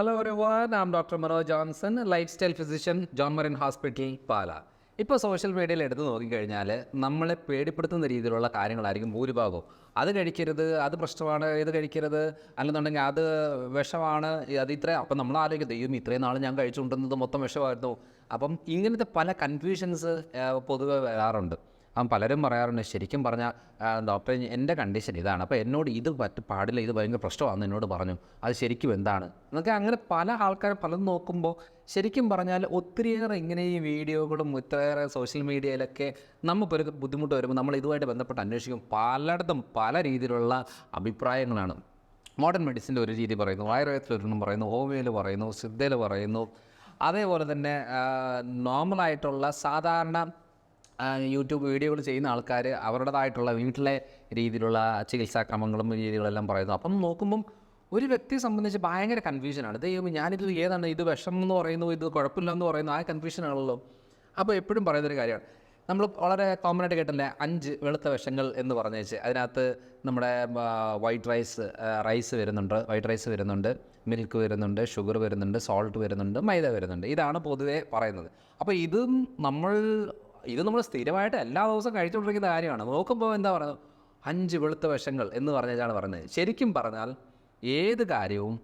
Hello everyone, I'm doctor Maro Johnson lifestyle physician John Marin hospital Pala ഇപ്പോൾ social മീഡിയയിൽ എടുത്ത് നോക്കിക്കഴിഞ്ഞാൽ നമ്മളെ പേടിപ്പെടുത്തുന്ന രീതിയിലുള്ള കാര്യങ്ങളായിരിക്കും ഭൂരിഭാഗവും. അത് കഴിക്കരുത് അത് പ്രശ്നമാണ് ഇത് കഴിക്കരുത്. അല്ലെന്നുണ്ടെങ്കിൽ അത് വിഷമാണ് അത് ഇത്ര അപ്പം നമ്മൾ ആലോചിക്കും ദൈവം ഇത്രയും നാൾ ഞാൻ കഴിച്ചുകൊണ്ടിരുന്നത് മൊത്തം വിഷമായിരുന്നു. അപ്പം ഇങ്ങനത്തെ പല കൺഫ്യൂഷൻസ് പൊതുവെ വരാറുണ്ട്. അപ്പം പലരും പറയാറുണ്ട് ശരിക്കും പറഞ്ഞാൽ ഡോക്ടർ എന്റെ കണ്ടീഷൻ ഇതാണ്. അപ്പോൾ എന്നോട് ഇത് പറ്റ പാടില്ല ഇത് ഭയങ്കര പ്രശ്നമാണെന്ന് എന്നോട് പറഞ്ഞു. അത് ശരിക്കും എന്താണ്? എന്നൊക്കെ അങ്ങനെ പല ആൾക്കാർ പലതും നോക്കുമ്പോൾ ശരിക്കും പറഞ്ഞാൽ ഒത്തിരിയേറെ ഇങ്ങനെ ഈ വീഡിയോകളും ഒത്തിരിയേറെ സോഷ്യൽ മീഡിയയിലൊക്കെ നമുക്കൊരു ബുദ്ധിമുട്ട് വരുമ്പോൾ നമ്മൾ ഇതുമായിട്ട് ബന്ധപ്പെട്ട് അന്വേഷിക്കും. പലയിടത്തും പല രീതിയിലുള്ള അഭിപ്രായങ്ങളാണ്. മോഡേൺ മെഡിസിന്റെ ഒരു രീതി പറയുന്നു ആയുർവേദത്തിലൊരെണ്ണം പറയുന്നു ഹോമിയോയിൽ പറയുന്നു സിദ്ധയിൽ പറയുന്നു. അതേപോലെ തന്നെ നോർമലായിട്ടുള്ള സാധാരണ യൂട്യൂബ് വീഡിയോകൾ ചെയ്യുന്ന ആൾക്കാർ അവരുടേതായിട്ടുള്ള വീട്ടിലെ രീതിയിലുള്ള ചികിത്സാക്രമങ്ങളും രീതികളെല്ലാം പറയുന്നു. അപ്പം നോക്കുമ്പം ഒരു വ്യക്തിയെ സംബന്ധിച്ച് ഭയങ്കര കൺഫ്യൂഷനാണ് ദൈവം ഞാനിത് ഏതാണ്? ഇത് വിഷം എന്ന് പറയുന്നു ഇത് കുഴപ്പമില്ലെന്ന് പറയുന്നു. ആ കൺഫ്യൂഷനാണല്ലോ അപ്പോൾ എപ്പോഴും പറയുന്നൊരു കാര്യമാണ്. നമ്മൾ വളരെ കോമൺ ആയിട്ട് കേട്ടല്ലേ അഞ്ച് വെളുത്ത വിഷങ്ങൾ എന്ന് പറഞ്ഞേച്ച്. അതിനകത്ത് നമ്മുടെ വൈറ്റ് റൈസ് റൈസ് വരുന്നുണ്ട്. വൈറ്റ് റൈസ് വരുന്നുണ്ട്. മിൽക്ക് വരുന്നുണ്ട്. ഷുഗർ വരുന്നുണ്ട്. സോൾട്ട് വരുന്നുണ്ട്. മൈദ വരുന്നുണ്ട്. ഇതാണ് പൊതുവേ പറയുന്നത്. അപ്പോൾ ഇതും നമ്മൾ ഇത് നമ്മൾ സ്ഥിരമായിട്ട് എല്ലാ ദിവസവും കഴിച്ചുകൊണ്ടിരിക്കുന്ന കാര്യമാണ്. നോക്കുമ്പോൾ എന്താ പറയുന്നത്? അഞ്ച് വെളുത്ത വശങ്ങൾ എന്ന് പറഞ്ഞാണ് പറഞ്ഞത് ശരിക്കും പറഞ്ഞാൽ ഏത് കാര്യവും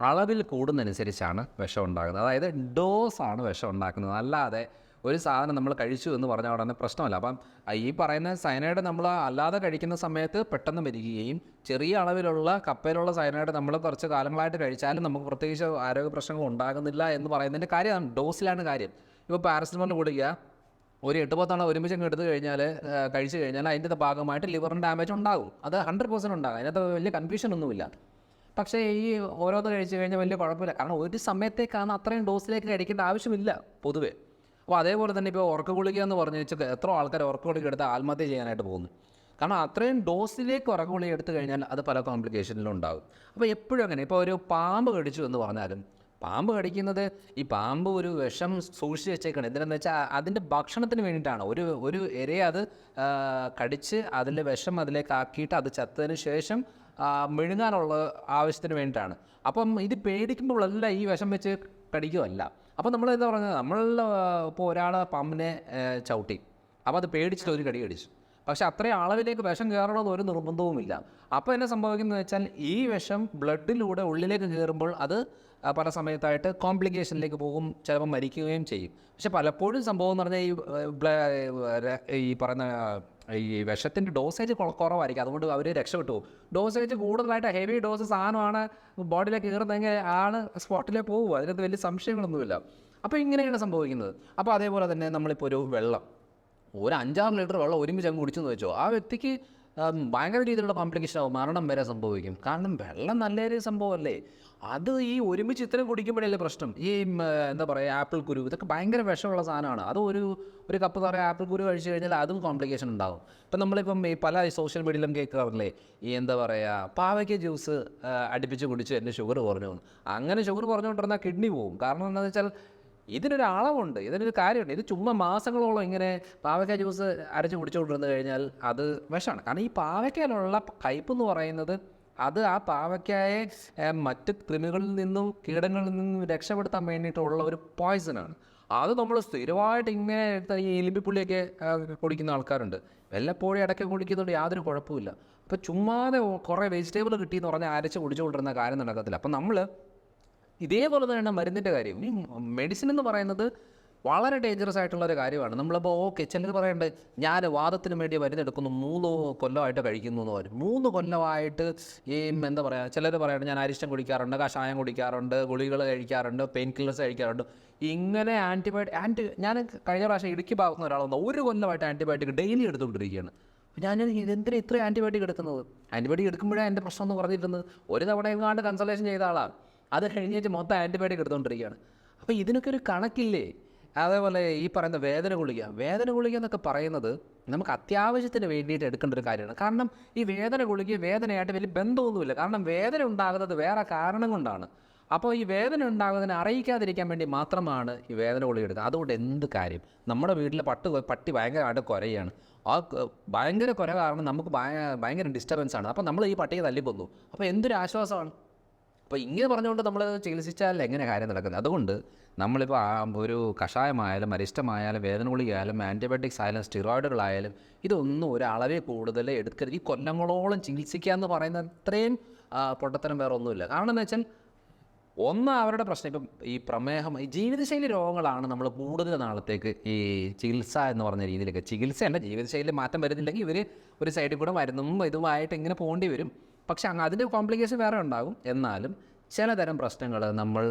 അളവിൽ കൂടുന്നതനുസരിച്ചാണ് വിഷം ഉണ്ടാകുന്നത്. അതായത് ഡോസാണ് വിഷം ഉണ്ടാക്കുന്നത്. അല്ലാതെ ഒരു സാധനം നമ്മൾ കഴിച്ചു എന്ന് പറഞ്ഞാൽ ഉടനെ പ്രശ്നമല്ല. അപ്പം ഈ പറയുന്ന സയനൈഡ് നമ്മൾ അല്ലാതെ കഴിക്കുന്ന സമയത്ത് പെട്ടെന്ന് മരിക്കുകയും ചെറിയ അളവിലുള്ള കപ്പയിലുള്ള സയനൈഡ് നമ്മൾ കുറച്ച് കാലങ്ങളായിട്ട് കഴിച്ചാലും നമുക്ക് പ്രത്യേകിച്ച് ആരോഗ്യ പ്രശ്നങ്ങൾ ഉണ്ടാകുന്നില്ല എന്ന് പറയുന്നതിന്റെ കാര്യമാണ് ഡോസിലാണ് കാര്യം. ഇപ്പോൾ പാരസിറ്റമോൾ കൊടുക്കുക ഒരു എട്ട് പത്തെണ്ണം ഒരുമിച്ച് എടുത്തു കഴിഞ്ഞാൽ കഴിച്ചു കഴിഞ്ഞാൽ അതിന്റെ ഭാഗമായിട്ട് ലിവറിന് ഡാമേജ് ഉണ്ടാകും. അത് ഹൺഡ്രഡ് പെർസെന്റ് ഉണ്ടാകും. അതിനകത്ത് വലിയ കൺഫ്യൂഷൻ ഒന്നുമില്ല. പക്ഷേ ഈ ഓരോന്ന് കഴിച്ചു കഴിഞ്ഞാൽ വലിയ കുഴപ്പമില്ല. കാരണം ഒരു സമയത്തേക്കാണ് അത്രയും ഡോസിലേക്ക് കഴിക്കേണ്ട ആവശ്യമില്ല പൊതുവേ. അപ്പോൾ അതേപോലെ തന്നെ ഇപ്പോൾ ഉറക്ക ഗുളിക എന്ന് പറഞ്ഞു വെച്ചാൽ എത്ര ആൾക്കാർ ഉറക്ക ഗുളിക എടുത്ത് ആത്മഹത്യ ചെയ്യാനായിട്ട് പോകുന്നു. കാരണം അത്രയും ഡോസിലേക്ക് ഉറക്ക ഗുളിക എടുത്തു കഴിഞ്ഞാൽ അത് പല കോംപ്ലിക്കേഷനിലും ഉണ്ടാകും. അപ്പോൾ എപ്പോഴും അങ്ങനെ. ഇപ്പോൾ ഒരു പാമ്പ് കടിച്ചു എന്ന് പറഞ്ഞാലും പാമ്പ് കടിക്കുന്നത് ഈ പാമ്പ് ഒരു വിഷം സൂക്ഷിച്ച് വെച്ചേക്കണം. എന്തിനാന്ന് വെച്ചാൽ അതിന്റെ ഭക്ഷണത്തിന് വേണ്ടിയിട്ടാണ്. ഒരു ഒരു ഇരയെ അത് കടിച്ച് അതിന്റെ വിഷം അതിലേക്ക് ആക്കിയിട്ട് അത് ചത്തതിന് ശേഷം മെഴുങ്ങാനുള്ള ആവശ്യത്തിന് വേണ്ടിയിട്ടാണ്. അപ്പം ഇത് പേടിക്കുമ്പോഴല്ല ഈ വിഷം വെച്ച് കടിക്കുമല്ല അപ്പം നമ്മൾ എന്താ പറഞ്ഞത്? നമ്മൾ ഇപ്പോൾ ഒരാൾ പാമ്പിനെ ചവിട്ടി. അപ്പോൾ അത് പേടിച്ചിട്ട് ഒരു കടി കടിച്ചു. പക്ഷെ അത്രയും അളവിലേക്ക് വിഷം കയറണമെന്ന് ഒരു നിർബന്ധവുമില്ല. അപ്പോൾ എന്നെ സംഭവിക്കുന്നത് വെച്ചാൽ ഈ വിഷം ബ്ലഡിലൂടെ ഉള്ളിലേക്ക് കയറുമ്പോൾ അത് പല സമയത്തായിട്ട് കോംപ്ലിക്കേഷനിലേക്ക് പോകും ചിലപ്പോൾ മരിക്കുകയും ചെയ്യും. പക്ഷെ പലപ്പോഴും സംഭവം എന്ന് പറഞ്ഞാൽ ഈ ഈ പറയുന്ന ഈ വിഷത്തിന്റെ ഡോസേജ് കുറവായിരിക്കും. അതുകൊണ്ട് അവർ രക്ഷപ്പെട്ടു പോകും. ഡോസേജ് കൂടുതലായിട്ട് ഹെവി ഡോസ് സാധനമാണ് ബോഡിയിലേക്ക് കയറുന്നതെങ്കിൽ ആണ് സ്പോട്ടിലേ പോകും. അതിനകത്ത് വലിയ സംശയങ്ങളൊന്നുമില്ല. അപ്പോൾ ഇങ്ങനെയാണ് സംഭവിക്കുന്നത്. അപ്പോൾ അതേപോലെ തന്നെ നമ്മളിപ്പോൾ ഒരു വെള്ളം. ഒരു അഞ്ചാറ് ലിറ്റർ വെള്ളം ഒരുമിച്ച് അങ്ങ് കുടിച്ചെന്ന് വെച്ചോ. ആ വ്യക്തിക്ക് ഭയങ്കര രീതിയിലുള്ള കോംപ്ലിക്കേഷൻ ആവും. മരണം വരെ സംഭവിക്കും. കാരണം വെള്ളം നല്ലൊരു സംഭവമല്ലേ? അത് ഈ ഒരുമിച്ച് ഇത്രയും കുടിക്കുമ്പോഴല്ലേ പ്രശ്നം? ഈ എന്താ പറയുക ആപ്പിൾ കുരു. ഇതൊക്കെ ഭയങ്കര വിഷമുള്ള സാധനമാണ്. അത് ഒരു ഒരു കപ്പ് നിറയെ ആപ്പിൾ കുരു കഴിച്ചു കഴിഞ്ഞാൽ അതും കോംപ്ലിക്കേഷൻ ഉണ്ടാകും ഇപ്പം നമ്മളിപ്പം ഈ പല സോഷ്യൽ മീഡിയയിലും കേൾക്കാറില്ലേ? ഈ എന്താ പറയുക പാവയ്ക്ക ജ്യൂസ് അടുപ്പിച്ച് കുടിച്ച് എന്റെ ഷുഗർ കുറഞ്ഞു. അങ്ങനെ ഷുഗർ കുറഞ്ഞുകൊണ്ടിരുന്നാൽ കിഡ്നി പോകും കാരണം എന്താണെന്ന് വെച്ചാൽ ഇതിനൊരു അളവുണ്ട് ഇതിനൊരു കാര്യമുണ്ട്. ഇത് ചുമ്മാ മാസങ്ങളോളം ഇങ്ങനെ പാവയ്ക്ക ജ്യൂസ് അരച്ച് കുടിച്ചുകൊണ്ടിരുന്ന് കഴിഞ്ഞാൽ അത് വിഷമാണ്. കാരണം ഈ പാവയ്ക്കയിലുള്ള കയ്പ് എന്ന് പറയുന്നത് അത് ആ പാവയ്ക്കായെ മറ്റ് കൃമികളിൽ നിന്നും കീടങ്ങളിൽ നിന്നും രക്ഷപ്പെടുത്താൻ വേണ്ടിയിട്ടുള്ള ഒരു പോയ്സണാണ് അത് നമ്മൾ സ്ഥിരമായിട്ട് ഇങ്ങനെ എടുത്ത ഈ എലിമ്പിപ്പുള്ളിയൊക്കെ കുടിക്കുന്ന ആൾക്കാരുണ്ട്. വല്ലപ്പോഴും ഇടയ്ക്ക് കുടിക്കുന്നതുകൊണ്ട് യാതൊരു കുഴപ്പമില്ല അപ്പോൾ ചുമ്മാതെ കുറേ വെജിറ്റബിൾ കിട്ടിയെന്ന് പറഞ്ഞാൽ അരച്ച് കുടിച്ചുകൊണ്ടിരുന്ന കാര്യം നടക്കത്തില്ല. അപ്പം നമ്മൾ ഇതേപോലെ തന്നെയാണ് മരുന്നിന്റെ കാര്യം ഈ മെഡിസിൻ എന്ന് പറയുന്നത് വളരെ ഡേഞ്ചറസ് ആയിട്ടുള്ള ഒരു കാര്യമാണ്. നമ്മളിപ്പോൾ ഓക്കെ ചിലർ പറയണ്ടേ ഞാൻ വാദത്തിന് വേണ്ടി മരുന്നെടുക്കുന്നു മൂന്ന് കൊല്ലമായിട്ട് കഴിക്കുന്നു എന്ന് പറയും. മൂന്ന് കൊല്ലമായിട്ട് ഈ എന്താ പറയുക ചിലർ പറയണ്ട ഞാൻ അരിഷ്ടം കുടിക്കാറുണ്ട് കഷായം കുടിക്കാറുണ്ട് ഗുളികൾ കഴിക്കാറുണ്ട് പെയിൻ കില്ലേഴ്സ് കഴിക്കാറുണ്ട്. ഇങ്ങനെ ആന്റിബയോട്ടിക് ആന്റി ഞാൻ കഴിഞ്ഞ പ്രാവശ്യം ഇടുക്കി ഭാഗത്തുന്ന ഒരാളൊന്ന് ഒരു കൊല്ലമായിട്ട് ആന്റിബയോട്ടിക് ഡെയിലി എടുത്തുകൊണ്ടിരിക്കുകയാണ്. ഞാൻ ഇതെന്തിനാ ഇത്രയും ആന്റിബയോട്ടിക് എടുക്കുന്നത്? ആന്റിബയോട്ടിക് എടുക്കുമ്പോഴാണ് എന്റെ പ്രശ്നം എന്ന് പറഞ്ഞിരുന്നത്. ഒരു തവണ എങ്ങാണ്ട് കൺസൾട്ടേഷൻ ചെയ്ത ആളാണ് അത് കഴിഞ്ഞിട്ട് മൊത്തം ആന്റിബയോട്ടിക് എടുത്തുകൊണ്ടിരിക്കുകയാണ് അപ്പോൾ ഇതിനൊക്കെ ഒരു കണക്കില്ലേ? അതേപോലെ ഈ പറയുന്ന വേദന ഗുളിക. വേദന ഗുളിക എന്നൊക്കെ പറയുന്നത് നമുക്ക് അത്യാവശ്യത്തിന് വേണ്ടിയിട്ട് എടുക്കേണ്ട ഒരു കാര്യമാണ്. കാരണം ഈ വേദന ഗുളിക വേദനയായിട്ട് വലിയ ബന്ധമൊന്നുമില്ല. കാരണം വേദന ഉണ്ടാകുന്നത് വേറെ കാരണം കൊണ്ടാണ്. അപ്പോൾ ഈ വേദന ഉണ്ടാകുന്നതിനെ അറിയിക്കാതിരിക്കാൻ വേണ്ടി മാത്രമാണ് ഈ വേദന ഗുളിക എടുക്കുക അതുകൊണ്ട് എന്ത് കാര്യം? നമ്മുടെ വീട്ടിലെ പട്ട് പട്ടി ഭയങ്കരമായിട്ട് കുരയാണ്. ആ ഭയങ്കര കുര കാരണം നമുക്ക് ഭയ- ഭയങ്കര ഡിസ്റ്റർബൻസ് ആണ്. അപ്പോൾ നമ്മൾ ഈ പട്ടിയെ തല്ലിപ്പോന്നു അപ്പോൾ എന്തൊരു ആശ്വാസമാണ്? അപ്പോൾ ഇങ്ങനെ പറഞ്ഞുകൊണ്ട് നമ്മൾ ചികിത്സിച്ചാൽ എങ്ങനെ കാര്യം നടക്കുന്നത് അതുകൊണ്ട് നമ്മളിപ്പോൾ ഒരു കഷായമായാലും അരിഷ്ടമായാലും വേദന ഗുളികയായാലും ആന്റിബയോട്ടിക്സ് ആയാലും സ്റ്റിറോയിഡുകളായാലും ഇതൊന്നും ഒരു അളവിൽ കൂടുതൽ എടുക്കരുത്. ഈ കൊല്ലങ്ങളോളം ചികിത്സിക്കുക എന്ന് പറയുന്ന അത്രയും പൊട്ടത്തരം വേറെ ഒന്നുമില്ല. കാരണം എന്ന് വെച്ചാൽ ഒന്ന് അവരുടെ പ്രശ്നം ഇപ്പം ഈ പ്രമേഹം ഈ ജീവിതശൈലി രോഗങ്ങളാണ് നമ്മൾ കൂടുതൽ നാളത്തേക്ക് ഈ ചികിത്സ എന്ന് പറഞ്ഞ രീതിയിലൊക്കെ. ചികിത്സയല്ല ജീവിതശൈലി മാറ്റം വരുന്നില്ലെങ്കിൽ ഇവർ ഒരു സൈഡിൽ കൂടെ മരുന്നും ഇതുമായിട്ട് ഇങ്ങനെ പോകേണ്ടി വരും. പക്ഷേ അങ്ങ് അതിന്റെ കോംപ്ലിക്കേഷൻ വേറെ ഉണ്ടാകും. എന്നാലും ചിലതരം പ്രശ്നങ്ങൾ നമ്മൾ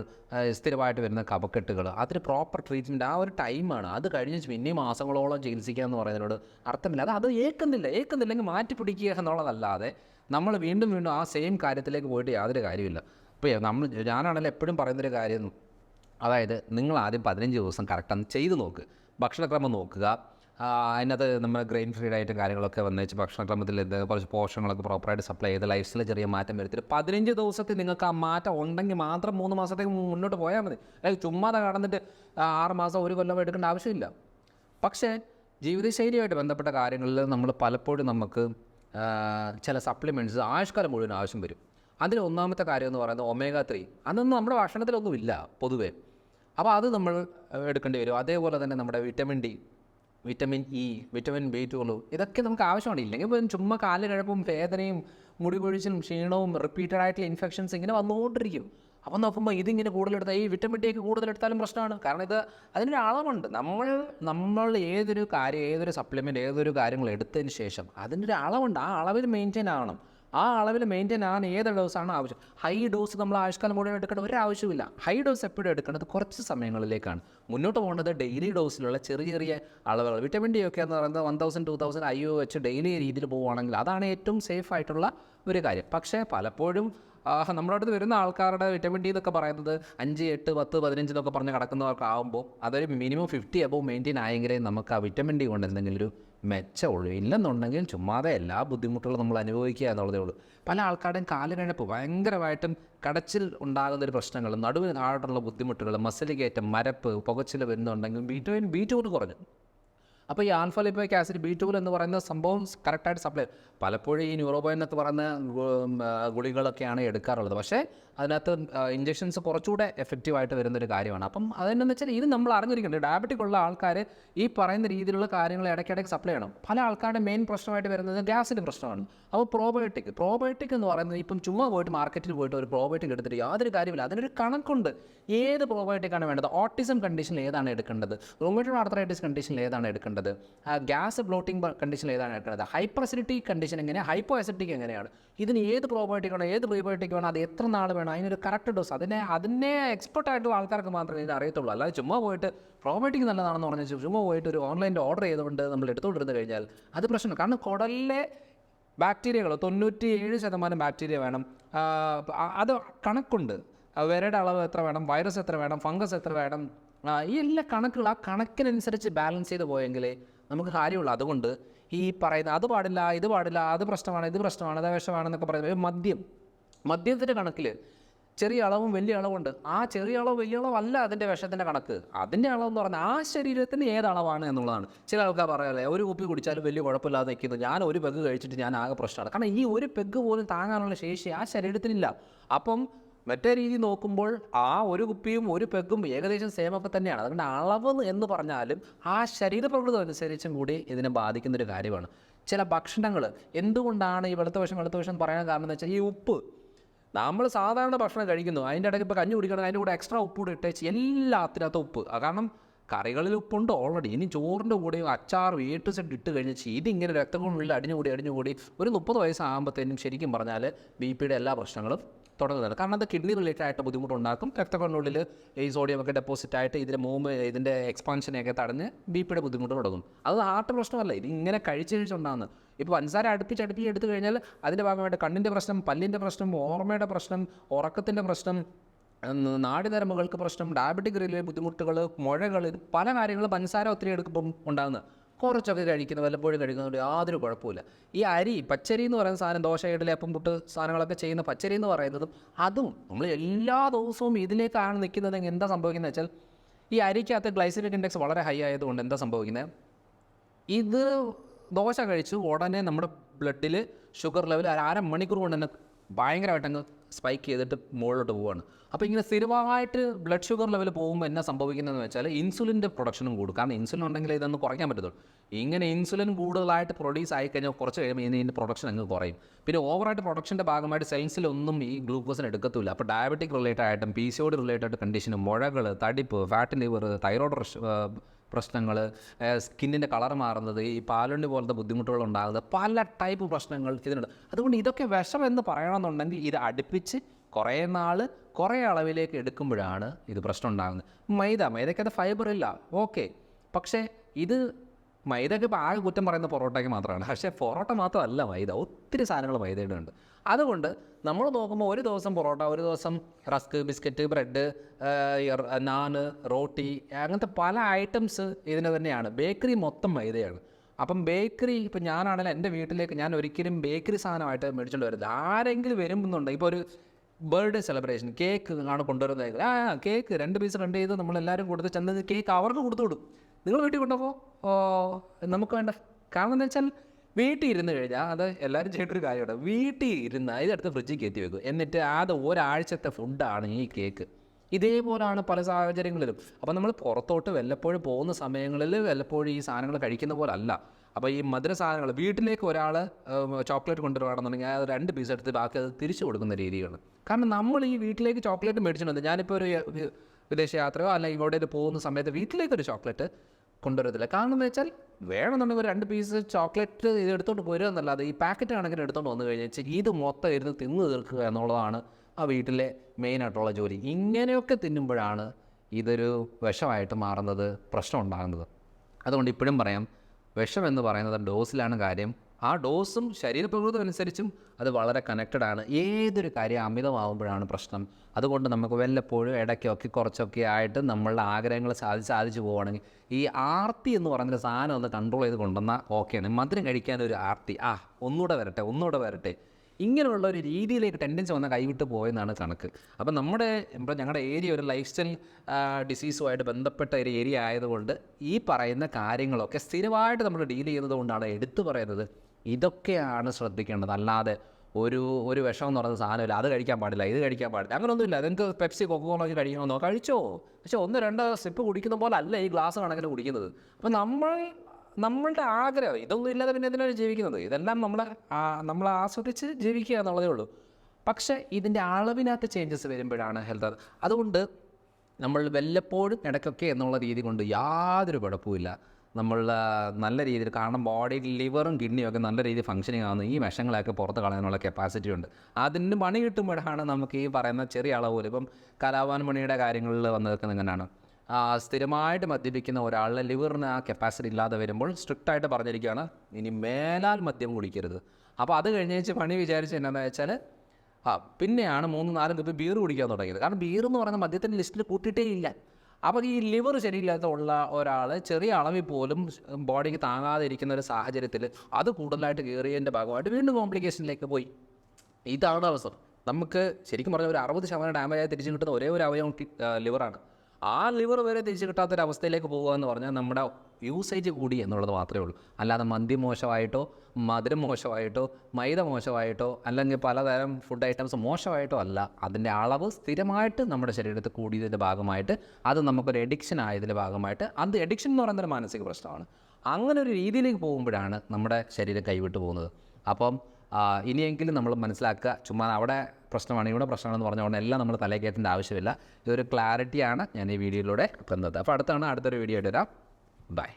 സ്ഥിരമായിട്ട് വരുന്ന കപക്കെട്ടുകൾ അതിന് പ്രോപ്പർ ട്രീറ്റ്മെന്റ് ആ ഒരു ടൈമാണ് അത് കഴിഞ്ഞ് പിന്നെയും മാസങ്ങളോളം ചികിത്സിക്കുക എന്ന് പറയുന്നതിനോട് അർത്ഥമില്ല. അത് അത് ഏക്കുന്നില്ല ഏക്കുന്നില്ലെങ്കിൽ മാറ്റി പിടിക്കുക എന്നുള്ളതല്ലാതെ നമ്മൾ വീണ്ടും വീണ്ടും ആ സെയിം കാര്യത്തിലേക്ക് പോയിട്ട് യാതൊരു കാര്യമില്ല ഇപ്പോൾ നമ്മൾ ഞാനാണെങ്കിലും എപ്പോഴും പറയുന്നൊരു കാര്യം. അതായത് നിങ്ങൾ ആദ്യം പതിനഞ്ച് ദിവസം കറക്റ്റ് ചെയ്ത് നോക്ക്. ഭക്ഷണക്രമം നോക്കുക. അതിനകത്ത് നമ്മൾ ഗ്രെയിൻ ഫ്രീ ആയിട്ട് കാര്യങ്ങളൊക്കെ വന്നേച്ച് ഭക്ഷണക്രമത്തിൽ ഇത് കുറച്ച് പോഷണങ്ങളൊക്കെ പ്രോപ്പറായിട്ട് സപ്ലൈ ചെയ്ത് ലൈഫ് സ്റ്റൈലിൽ ചെറിയ മാറ്റം വരുത്തിട്ട് പതിനഞ്ച് ദിവസത്തിൽ നിങ്ങൾക്ക് ആ മാറ്റം ഉണ്ടെങ്കിൽ മാത്രം മൂന്ന് മാസത്തേക്ക് മുന്നോട്ട് പോയാൽ മതി. അതായത് ചുമ്മാതെ കടന്നിട്ട് ആറ് മാസം ഒരു കൊല്ലം എടുക്കേണ്ട ആവശ്യമില്ല. പക്ഷേ ജീവിതശൈലിയുമായിട്ട് ബന്ധപ്പെട്ട കാര്യങ്ങളിൽ നമ്മൾ പലപ്പോഴും നമുക്ക് ചില സപ്ലിമെന്റ്സ് ആയുഷ്കാലം മുഴുവൻ ആവശ്യം വരും. അതിൽ ഒന്നാമത്തെ കാര്യം എന്ന് പറയുന്നത് ഒമേഗ ത്രീ അതൊന്നും നമ്മുടെ ഭക്ഷണത്തിലൊന്നും ഇല്ല പൊതുവേ. അപ്പോൾ അത് നമ്മൾ എടുക്കേണ്ടി വരും. അതേപോലെ തന്നെ നമ്മുടെ vitamin D vitamin E vitamin B twelve ഇതൊക്കെ നമുക്ക് ആവശ്യമാണ്. ഇല്ലെങ്കിൽ ഇപ്പം ചുമ്മാ കാൽ കഴപ്പും വേദനയും മുടി കൊഴിച്ചിലും ക്ഷീണവും റിപ്പീറ്റഡ് ആയിട്ടുള്ള ഇൻഫെക്ഷൻസ് ഇങ്ങനെ വന്നുകൊണ്ടിരിക്കും. അപ്പം നോക്കുമ്പോൾ ഇതിങ്ങനെ കൂടുതലെടുത്താൽ ഈ വിറ്റമിൻ ഡിക്ക് കൂടുതലെടുത്താലും പ്രശ്നമാണ്. കാരണം ഇത് അതിനൊരു അളവുണ്ട്. നമ്മൾ നമ്മൾ ഏതൊരു കാര്യം ഏതൊരു സപ്ലിമെന്റ് ഏതൊരു കാര്യങ്ങൾ എടുത്തതിന് ശേഷം അതിനൊരു അളവുണ്ട്. ആ അളവിൽ മെയിന്റെയിൻ ആവണം. ആ അളവിൽ മെയിന്റെയിൻ ആണ് ഏത് ഡോസാണ് ആവശ്യം. ഹൈ ഡോസ് നമ്മൾ ആയുഷ്കാലം മുഴുവൻ എടുക്കേണ്ട ഒരാവശ്യമില്ല ഹൈ ഡോസ് എപ്പോഴും എടുക്കേണ്ടത് കുറച്ച് സമയങ്ങളിലേക്കാണ്. മുന്നോട്ട് പോകേണ്ടത് ഡെയിലി ഡോസിലുള്ള ചെറിയ ചെറിയ അളവുകൾ. വിറ്റമിൻ ഡി ഒക്കെ എന്ന് പറയുന്നത് one thousand two thousand I U വെച്ച് ഡെയിലി രീതിയിൽ പോവുകയാണെങ്കിൽ അതാണ് ഏറ്റവും സേഫ് ആയിട്ടുള്ള ഒരു കാര്യം. പക്ഷേ പലപ്പോഴും നമ്മുടെ അടുത്ത് വരുന്ന ആൾക്കാരുടെ വിറ്റമിൻ ഡി എന്നൊക്കെ പറയുന്നത് അഞ്ച് എട്ട് പത്ത് പതിനഞ്ച് എന്നൊക്കെ പറഞ്ഞ് കിടക്കുന്നവർക്കാവുമ്പോൾ അതൊരു മിനിമം ഫിഫ്റ്റി അബവ് മെയിന്റെയിൻ ആയെങ്കിലേ നമുക്ക് ആ വിറ്റമിൻ ഡി കൊണ്ട് എന്തെങ്കിലും ഒരു മെച്ചമുള്ളൂ ഇല്ലെന്നുണ്ടെങ്കിൽ ചുമ്മാതെ എല്ലാ ബുദ്ധിമുട്ടുകളും നമ്മൾ അനുഭവിക്കുക എന്നുള്ളതേ ഉള്ളൂ. പല ആൾക്കാരുടെയും കാലുകഴപ്പ് ഭയങ്കരമായിട്ടും കടച്ചിൽ ഉണ്ടാകുന്ന ഒരു പ്രശ്നങ്ങൾ നടുവിന് താഴോട്ടുള്ള ബുദ്ധിമുട്ടുകൾ മസിൽ കയറ്റം മരപ്പ് പുകച്ചിൽ വരുന്നുണ്ടെങ്കിൽ ബീറ്റോയിൻ ബി കുറഞ്ഞു. അപ്പോൾ ഈ ആൽഫ ആസിഡ് ബി ടൂൽ എന്ന് പറയുന്ന സംഭവം കറക്റ്റായിട്ട് സപ്ലൈ പലപ്പോഴും ഈ ന്യൂറോബോയിൻ എന്ന് പറയുന്ന ഗുളികളൊക്കെയാണ് എടുക്കാറുള്ളത്. പക്ഷേ അതിനകത്ത് ഇഞ്ചക്ഷൻസ് കുറച്ചുകൂടെ എഫക്റ്റീവായിട്ട് വരുന്നൊരു കാര്യമാണ്. അപ്പം അതെന്നു വെച്ചാൽ ഇത് നമ്മൾ അറിഞ്ഞിരിക്കേണ്ടത് ഡയബറ്റിക് ഉള്ള ആൾക്കാർ ഈ പറയുന്ന രീതിയിലുള്ള കാര്യങ്ങൾ ഇടയ്ക്കിടയ്ക്ക് സപ്ലൈ ചെയ്യണം. പല ആൾക്കാരുടെ മെയിൻ പ്രശ്നമായിട്ട് വരുന്നത് ഗ്യാസിന്റെ പ്രശ്നമാണ്. അപ്പോൾ പ്രോബയോട്ടിക് പ്രോബയോട്ടിക് എന്ന് പറയുന്നത് ഇപ്പം ചുമ്മാ പോയിട്ട് മാർക്കറ്റിൽ പോയിട്ട് ഒരു പ്രോബയോട്ടിക് എടുത്തിട്ട് യാതൊരു കാര്യമില്ല. അതിനൊരു കണക്കുണ്ട്. ഏത് പ്രോബയോട്ടിക്കാണ് വേണ്ടത്? ഓട്ടിസം കണ്ടീഷനിൽ ഏതാണ് എടുക്കേണ്ടത്? റൂമേറ്റഡ് ആർത്രൈറ്റിസ് കണ്ടീഷനിൽ ഏതാണ് എടുക്കേണ്ടത്? ഗ്യാസ് ബ്ലോട്ടിംഗ് കണ്ടീഷനിൽ ഏതാണ് എടുക്കേണ്ടത്? ഹൈപ്പർ അസിഡിറ്റി കണ്ടീഷൻ എങ്ങനെയാണ് ഹൈപ്പോ അസിഡിറ്റിക് എങ്ങനെയാണ്? ഇതിന് ഏത് പ്രോബയോട്ടിക് വേണം ഏത് പ്രീബയോട്ടിക് വേണം അത് എത്ര നാൾ വേണം? അതിനൊരു കറക്റ്റ് ഡോസ് അതിനെ അതിനെ എക്സ്പെർട്ട് ആയിട്ടുള്ള ആൾക്കാർക്ക് മാത്രമേ ഇത് അറിയത്തുള്ളൂ. അല്ലാതെ ചുമ്മാ പോയിട്ട് പ്രോബയോട്ടിക് നല്ലതാണെന്ന് പറഞ്ഞാൽ ചുമ്മാ പോയിട്ട് ഒരു ഓൺലൈനിൽ ഓർഡർ ചെയ്തുകൊണ്ട് നമ്മൾ എടുത്തുകൊണ്ടിരുന്ന് കഴിഞ്ഞാൽ അത് പ്രശ്നം കാരണം കുടലിലെ ബാക്ടീരിയകൾ തൊണ്ണൂറ്റി ഏഴ് ശതമാനം ബാക്ടീരിയ വേണം. അത് കണക്കുണ്ട്. വിരയുടെ അളവ് എത്ര വേണം വൈറസ് എത്ര വേണം ഫംഗസ് എത്ര വേണം ഈ എല്ലാ കണക്കുകൾ ആ കണക്കിനനുസരിച്ച് ബാലൻസ് ചെയ്ത് പോയെങ്കിലേ നമുക്ക് കാര്യമുള്ളൂ. അതുകൊണ്ട് ഈ പറയുന്ന അത് പാടില്ല ഇത് പാടില്ല അത് പ്രശ്നമാണ് ഇത് പ്രശ്നമാണ് അത് വിഷമാണെന്നൊക്കെ പറയുന്നത് മദ്യം. മദ്യത്തിന്റെ കണക്കിൽ ചെറിയ അളവും വലിയ അളവുണ്ട്. ആ ചെറിയ അളവ് വലിയ അളവല്ല അതിന്റെ വിഷത്തിന്റെ കണക്ക്. അതിന്റെ അളവെന്ന് പറഞ്ഞാൽ ആ ശരീരത്തിന് ഏതളവാണ് എന്നുള്ളതാണ്. ചില ആൾക്കാർ പറയാല്ലേ ഒരു കുപ്പി കുടിച്ചാലും വലിയ കുഴപ്പമില്ലാതെ നിൽക്കുന്നു. ഞാൻ ഒരു പെഗ് കഴിച്ചിട്ട് ഞാൻ ആകെ പ്രശ്നമാണ്. കാരണം ഈ ഒരു പെഗ് പോലും താങ്ങാനുള്ള ശേഷി ആ ശരീരത്തിനില്ല. അപ്പം മറ്റേ രീതി നോക്കുമ്പോൾ ആ ഒരു കുപ്പിയും ഒരു പെഗും ഏകദേശം സേമൊക്കെ തന്നെയാണ്. അതുകൊണ്ട് അളവ് എന്ന് പറഞ്ഞാലും ആ ശരീരപ്രകൃതം അനുസരിച്ചും കൂടി ഇതിനെ ബാധിക്കുന്നൊരു കാര്യമാണ്. ചില ഭക്ഷണങ്ങൾ എന്തുകൊണ്ടാണ് ഈ വെളുത്ത വശം വെളുത്ത വശം പറയാൻ കാരണം എന്ന് വെച്ചാൽ ഈ ഉപ്പ്. നമ്മൾ സാധാരണ ഭക്ഷണം കഴിക്കുന്നു. അതിന്റെ ഇടയ്ക്ക് ഇപ്പോൾ കഞ്ഞി കുടിക്കണം അതിന്റെ കൂടെ എക്സ്ട്രാ ഉപ്പ് കൂടെ ഇട്ടേച്ച് എല്ലാത്തിനകത്തും ഉപ്പ്. കാരണം കറികളിൽ ഉപ്പുണ്ട് ഓൾറെഡി ഇനി ചോറിന്റെ കൂടെയും അച്ചാർ എ ടു സെറ്റ് ഇട്ട് കഴിഞ്ഞാൽ ഇതിങ്ങനെ കൊണ്ടുള്ള അടിഞ്ഞുകൂടി അടിഞ്ഞുകൂടി ഒരു മുപ്പത് വയസ്സാകുമ്പോഴത്തേനും ശരിക്കും പറഞ്ഞാൽ ബി പിയുടെ എല്ലാ പ്രശ്നങ്ങളും തുടങ്ങുന്നത്. കാരണം അത് കിഡ്നി റിലേറ്റഡ് ആയിട്ട് ബുദ്ധിമുട്ടുണ്ടാക്കും. രക്തക്കൊണ്ടുള്ളിൽ ഈ സോഡിയം ഒക്കെ ഡെപ്പോസിറ്റ് ആയിട്ട് ഇതിന്റെ മൂവ് ഇതിന്റെ എക്സ്പാൻഷനെയൊക്കെ തടഞ്ഞ് ബി പിയുടെ ബുദ്ധിമുട്ട് തുടങ്ങും. അത് ഹാർട്ട് പ്രശ്നമല്ല. ഇത് ഇങ്ങനെ കഴിച്ച് കഴിച്ചുണ്ടാകുന്നത് ഇപ്പോൾ പഞ്ചസാര അടുപ്പിച്ച് അടുപ്പിച്ച് എടുത്തു കഴിഞ്ഞാൽ അതിന്റെ ഭാഗമായിട്ട് കണ്ണിന്റെ പ്രശ്നം പല്ലിന്റെ പ്രശ്നം ഓർമ്മയുടെ പ്രശ്നം ഉറക്കത്തിന്റെ പ്രശ്നം നാടിനരമ്പുകൾക്ക് പ്രശ്നം ഡയബറ്റിക് റിലേറ്റഡ് ബുദ്ധിമുട്ടുകൾ മുഴകൾ പല കാര്യങ്ങളും പഞ്ചസാര ഒത്തിരി എടുക്കുമ്പം ഉണ്ടാകുന്നത് കുറച്ചൊക്കെ കഴിക്കുന്ന വല്ലപ്പോഴും കഴിക്കുന്നതുകൊണ്ട് യാതൊരു കുഴപ്പമില്ല ഈ അരി പച്ചരി എന്ന് പറയുന്ന സാധനം ദോശ ഇഡലി അപ്പം പുട്ട് സാധനങ്ങളൊക്കെ ചെയ്യുന്ന പച്ചരി എന്ന് പറയുന്നതും അതും നമ്മൾ എല്ലാ ദിവസവും ഇതിലേക്കാണ് നിൽക്കുന്നതെങ്കിൽ എന്താ സംഭവിക്കുന്നത് വെച്ചാൽ ഈ അരിക്കകത്ത് ഗ്ലൈസിമിക് ഇൻഡെക്സ് വളരെ ഹൈ ആയതുകൊണ്ട് എന്താ സംഭവിക്കുന്നത്? ഇത് ദോശ കഴിച്ചു ഉടനെ നമ്മുടെ ബ്ലഡിൽ ഷുഗർ ലെവൽ അര മണിക്കൂർ കൊണ്ട് തന്നെ ഭയങ്കരമായിട്ട് അങ്ങ് സ്പൈക്ക് ചെയ്തിട്ട് മുകളിലോട്ട് പോവുകയാണ് അപ്പോൾ ഇങ്ങനെ സ്ഥിരമായിട്ട് ബ്ലഡ് ഷുഗർ ലെവൽ പോകുമ്പോൾ എന്നാ സംഭവിക്കുന്നതെന്ന് വെച്ചാൽ ഇൻസുലിന്റെ പ്രൊഡക്ഷനും കൂടും. കാരണം ഇൻസുലിൻ ഉണ്ടെങ്കിൽ ഇതൊന്ന് കുറയ്ക്കാൻ പറ്റത്തുള്ളൂ. ഇങ്ങനെ ഇൻസുലിൻ കൂടുതലായിട്ട് പ്രൊഡ്യൂസ് ആയി കഴിഞ്ഞാൽ കുറച്ച് കഴിയുമ്പോൾ ഇതിന്റെ പ്രൊഡക്ഷൻ അങ്ങ് കുറയും. പിന്നെ ഓവറായിട്ട് പ്രൊഡക്ഷന്റെ ഭാഗമായിട്ട് സെൽസിലൊന്നും ഈ ഗ്ലൂക്കോസിന് എടുക്കത്തില്ല. അപ്പോൾ ഡയബറ്റിക് റിലേറ്റഡ് ആയിട്ടും P C O related condition മുഴകൾ തടിപ്പ് ഫാറ്റ് ലിവർ തൈറോയ്ഡ് പ്രശ്നങ്ങൾ സ്കിന്നിന്റെ കളർ മാറുന്നത് ഈ പാലുണ്ടി പോലത്തെ ബുദ്ധിമുട്ടുകൾ ഉണ്ടാകുന്നത് പല ടൈപ്പ് പ്രശ്നങ്ങൾ ഇതിനുണ്ട്. അതുകൊണ്ട് ഇതൊക്കെ വിഷം എന്ന് പറയണമെന്നുണ്ടെങ്കിൽ ഇത് അടുപ്പിച്ച് കുറേ നാൾ കുറേ അളവിലേക്ക് എടുക്കുമ്പോഴാണ് ഇത് പ്രശ്നം ഉണ്ടാകുന്നത്. മൈദ മൈദയ്ക്കകത്ത് ഫൈബർ ഇല്ല. ഓക്കെ പക്ഷേ ഇത് മൈദയ്ക്ക് ഇപ്പോൾ ആകെ കുറ്റം പറയുന്ന പൊറോട്ടയ്ക്ക് മാത്രമാണ്. പക്ഷേ പൊറോട്ട മാത്രമല്ല മൈദ ഒത്തിരി സാധനങ്ങൾ മൈദയുടെ ഉണ്ട് അതുകൊണ്ട് നമ്മൾ നോക്കുമ്പോൾ ഒരു ദിവസം പൊറോട്ട ഒരു ദിവസം rusk biscuit bread naan roti അങ്ങനത്തെ പല ഐറ്റംസ് ഇതിന് തന്നെയാണ്. ബേക്കറി മൊത്തം മൈദയാണ്. അപ്പം ബേക്കറി ഇപ്പം ഞാനാണെങ്കിൽ എന്റെ വീട്ടിലേക്ക് ഞാൻ ഒരിക്കലും ബേക്കറി സാധനമായിട്ട് മേടിച്ചുകൊണ്ട് വരരുത് ആരെങ്കിലും വരുമെന്നുണ്ട് ഇപ്പോൾ ഒരു ബർത്ത്ഡേ സെലിബ്രേഷൻ കേക്ക് ആണ് കൊണ്ടുവരുന്നതെങ്കിൽ ആ കേക്ക് രണ്ട് പീസ് രണ്ട് ചെയ്ത് നമ്മളെല്ലാവരും കൊടുത്ത് ചെന്ന് കേക്ക് അവർക്ക് കൊടുത്തു വിടും. നിങ്ങൾ വീട്ടിൽ കൊണ്ടുപോ ഓ നമുക്ക് വേണ്ട. കാരണം എന്താ വെച്ചാൽ വീട്ടിൽ ഇരുന്ന് കഴിഞ്ഞാൽ അത് എല്ലാവരും ചെയ്തിട്ടൊരു കാര്യമാണ്. വീട്ടിൽ ഇരുന്ന് ഇതെടുത്ത് ഫ്രിഡ്ജിൽ കയറ്റി വെക്കും. എന്നിട്ട് അത് ഒരാഴ്ചത്തെ ഫുഡാണ് ഈ കേക്ക് ഇതേപോലാണ് പല സാഹചര്യങ്ങളിലും. അപ്പോൾ നമ്മൾ പുറത്തോട്ട് വല്ലപ്പോഴും പോകുന്ന സമയങ്ങളിൽ വല്ലപ്പോഴും ഈ സാധനങ്ങൾ കഴിക്കുന്ന പോലെ അല്ല അപ്പോൾ ഈ മധുര സാധനങ്ങൾ വീട്ടിലേക്ക് ഒരാൾ ചോക്ലേറ്റ് കൊണ്ടുവരുവാണെന്നുണ്ടെങ്കിൽ അത് രണ്ട് പീസ് എടുത്ത് ബാക്കി അത് തിരിച്ചു കൊടുക്കുന്ന രീതിയാണ് കാരണം നമ്മൾ ഈ വീട്ടിലേക്ക് ചോക്ലേറ്റ് മേടിച്ചിട്ടുണ്ട്. ഞാനിപ്പോൾ ഒരു വിദേശ യാത്രയോ അല്ലെങ്കിൽ ഇവിടെ പോകുന്ന സമയത്ത് വീട്ടിലേക്ക് ഒരു ചോക്ലേറ്റ് കൊണ്ടുവരത്തില്ല. കാരണം എന്ന് വെച്ചാൽ വേണമെന്നുണ്ടെങ്കിൽ ഒരു രണ്ട് പീസ് ചോക്ലേറ്റ് ഇത് എടുത്തോണ്ട് പോരുക എന്നല്ലാതെ ഈ പാക്കറ്റ് കണക്കിന് എടുത്തോണ്ട് വന്നു കഴിഞ്ഞാൽ ഇത് മൊത്തം ഇരുന്ന് തിന്നു തീർക്കുക എന്നുള്ളതാണ് ആ വീട്ടിലെ മെയിനായിട്ടുള്ള ജോലി. ഇങ്ങനെയൊക്കെ തിന്നുമ്പോഴാണ് ഇതൊരു വിഷമായിട്ട് മാറുന്നത് പ്രശ്നം ഉണ്ടാകുന്നത്. അതുകൊണ്ട് ഇപ്പോഴും പറയാം വിഷം എന്ന് പറയുന്നത് ഡോസിലാണ് കാര്യം. ആ ഡോസും ശരീരപ്രകൃതം അനുസരിച്ചും അത് വളരെ കണക്റ്റഡ് ആണ്. ഏതൊരു കാര്യം അമിതമാകുമ്പോഴാണ് പ്രശ്നം. അതുകൊണ്ട് നമുക്ക് വല്ലപ്പോഴും ഇടയ്ക്കൊക്കെ കുറച്ചൊക്കെ ആയിട്ട് നമ്മളുടെ ആഗ്രഹങ്ങൾ സാധിച്ച് സാധിച്ചു പോവുകയാണെങ്കിൽ ഈ ആർത്തി എന്ന് പറയുന്നൊരു സാധനം ഒന്ന് കൺട്രോൾ ചെയ്ത് കൊണ്ടുവന്നാൽ ഓക്കെയാണ് മധുരം കഴിക്കാൻ ഒരു ആർത്തി ആ ഒന്നുകൂടെ വരട്ടെ ഒന്നുകൂടെ വരട്ടെ. ഇങ്ങനെയുള്ള ഒരു രീതിയിലേക്ക് ടെൻഡൻസി വന്ന കൈവിട്ട് പോയെന്നാണ് കണക്ക്. അപ്പം നമ്മുടെ ഞങ്ങളുടെ ഏരിയ ഒരു ലൈഫ് സ്റ്റൈൽ ഡിസീസുമായിട്ട് ബന്ധപ്പെട്ട ഒരു ഏരിയ ആയതുകൊണ്ട് ഈ പറയുന്ന കാര്യങ്ങളൊക്കെ സ്ഥിരമായിട്ട് നമ്മൾ ഡീൽ ചെയ്യുന്നത് കൊണ്ടാണ് എടുത്തു പറയുന്നത്. ഇതൊക്കെയാണ് ശ്രദ്ധിക്കേണ്ടത്. അല്ലാതെ ഒരു ഒരു വിഷം എന്ന് പറയുന്ന സാധനമില്ല അത് കഴിക്കാൻ പാടില്ല ഇത് കഴിക്കാൻ പാടില്ല അങ്ങനെയൊന്നുമില്ല നിങ്ങൾക്ക് പെപ്സി കൊക്കോളൊക്കെ കഴിക്കണമെന്നോ കഴിച്ചോ. പക്ഷേ ഒന്ന് രണ്ട് സിപ്പ് കുടിക്കുന്ന പോലെ അല്ല ഈ ഗ്ലാസ് കണക്കിന് കുടിക്കുന്നത്. അപ്പം നമ്മൾ നമ്മളുടെ ആഗ്രഹം ഇതൊന്നും ഇല്ലാതെ പിന്നെ ഇതിനാണ് ജീവിക്കുന്നത്? ഇതെല്ലാം നമ്മൾ നമ്മൾ ആസ്വദിച്ച് ജീവിക്കുക എന്നുള്ളതേ ഉള്ളൂ. പക്ഷേ ഇതിന്റെ അളവിനകത്ത് ചേഞ്ചസ് വരുമ്പോഴാണ് ഹെൽത്ത് അതുകൊണ്ട് നമ്മൾ വല്ലപ്പോഴും ഇടയ്ക്കൊക്കെ എന്നുള്ള രീതി കൊണ്ട് യാതൊരു കുഴപ്പമില്ല നമ്മൾ നല്ല രീതിയിൽ കാരണം ബോഡി ലിവറും കിഡ്നിയും ഒക്കെ നല്ല രീതിയിൽ ഫങ്ഷനിങ് ആവുന്നു. ഈ വിഷങ്ങളൊക്കെ പുറത്ത് കളയാനുള്ള കപ്പാസിറ്റി ഉണ്ട്. അതിന് പണി കിട്ടുമ്പോഴാണ് നമുക്ക് ഈ പറയുന്ന ചെറിയ അളവ് പോലും ഇപ്പം കലാവാൻ മണിയുടെ കാര്യങ്ങളിൽ വന്നതൊക്കെ എങ്ങനെയാണ് സ്ഥിരമായിട്ട് മദ്യപിക്കുന്ന ഒരാളുടെ ലിവറിന് ആ കപ്പാസിറ്റി ഇല്ലാതെ വരുമ്പോൾ സ്ട്രിക്റ്റായിട്ട് പറഞ്ഞിരിക്കുകയാണ് ഇനി മേലാൽ മദ്യം കുടിക്കരുത്. അപ്പോൾ അത് കഴിഞ്ഞേച്ച് പണി വിചാരിച്ച് എന്നാന്ന് വെച്ചാൽ ആ പിന്നെയാണ് മൂന്ന് നാലും കപ്പ് ബീർ കുടിക്കാൻ തുടങ്ങിയത്. കാരണം ബീർ എന്ന് പറയുന്ന മദ്യത്തിന്റെ ലിസ്റ്റിൽ കൂട്ടിയിട്ടേ ഇല്ല. അപ്പോൾ ഈ ലിവർ ശരിയില്ലാത്ത ഉള്ള ഒരാൾ ചെറിയ അളവിൽ പോലും ബോഡിക്ക് താങ്ങാതെ ഇരിക്കുന്ന ഒരു സാഹചര്യത്തിൽ അത് കൂടുതലായിട്ട് കയറിയതിന്റെ ഭാഗമായിട്ട് വീണ്ടും കോംപ്ലിക്കേഷനിലേക്ക് പോയി. ഇതാണ് അവസരം നമുക്ക് ശരിക്കും പറഞ്ഞാൽ ഒരു അറുപത് ശതമാനം ഡാമേജായി തിരിച്ചു കിട്ടുന്ന ഒരേ ഒരു അവയവം ലിവറാണ് ആ ലിവർ വരെ തിരിച്ചു കിട്ടാത്തൊരവസ്ഥയിലേക്ക് പോകുക എന്ന് പറഞ്ഞാൽ നമ്മുടെ യൂസേജ് കൂടി എന്നുള്ളത് മാത്രമേ ഉള്ളൂ. അല്ലാതെ മന്തി മോശമായിട്ടോ മധുരം മോശമായിട്ടോ മൈദ മോശമായിട്ടോ അല്ലെങ്കിൽ പലതരം ഫുഡ് ഐറ്റംസ് മോശമായിട്ടോ അല്ല അതിന്റെ അളവ് സ്ഥിരമായിട്ട് നമ്മുടെ ശരീരത്തിൽ കൂടിയതിന്റെ ഭാഗമായിട്ട് അത് നമുക്കൊരു എഡിക്ഷൻ ആയതിന്റെ ഭാഗമായിട്ട് അത് എഡിക്ഷൻ എന്ന് പറയുന്നൊരു മാനസിക പ്രശ്നമാണ്. അങ്ങനെ ഒരു രീതിയിലേക്ക് പോകുമ്പോഴാണ് നമ്മുടെ ശരീരം കൈവിട്ട് പോകുന്നത്. അപ്പം ഇനിയെങ്കിലും നമ്മൾ മനസ്സിലാക്കുക ചുമ്മാ അവിടെ പ്രശ്നമാണ് ഇവിടെ പ്രശ്നമാണെന്ന് പറഞ്ഞുകൊണ്ട് എല്ലാം നമ്മൾ തലേ കയറ്റേണ്ട ആവശ്യമില്ല. ഇതൊരു ക്ലാരിറ്റിയാണ് ഞാൻ ഈ വീഡിയോയിലൂടെ തന്നത്. അപ്പോൾ അടുത്താണ് അടുത്തൊരു വീഡിയോ ആയിട്ട് വരാം. ബൈ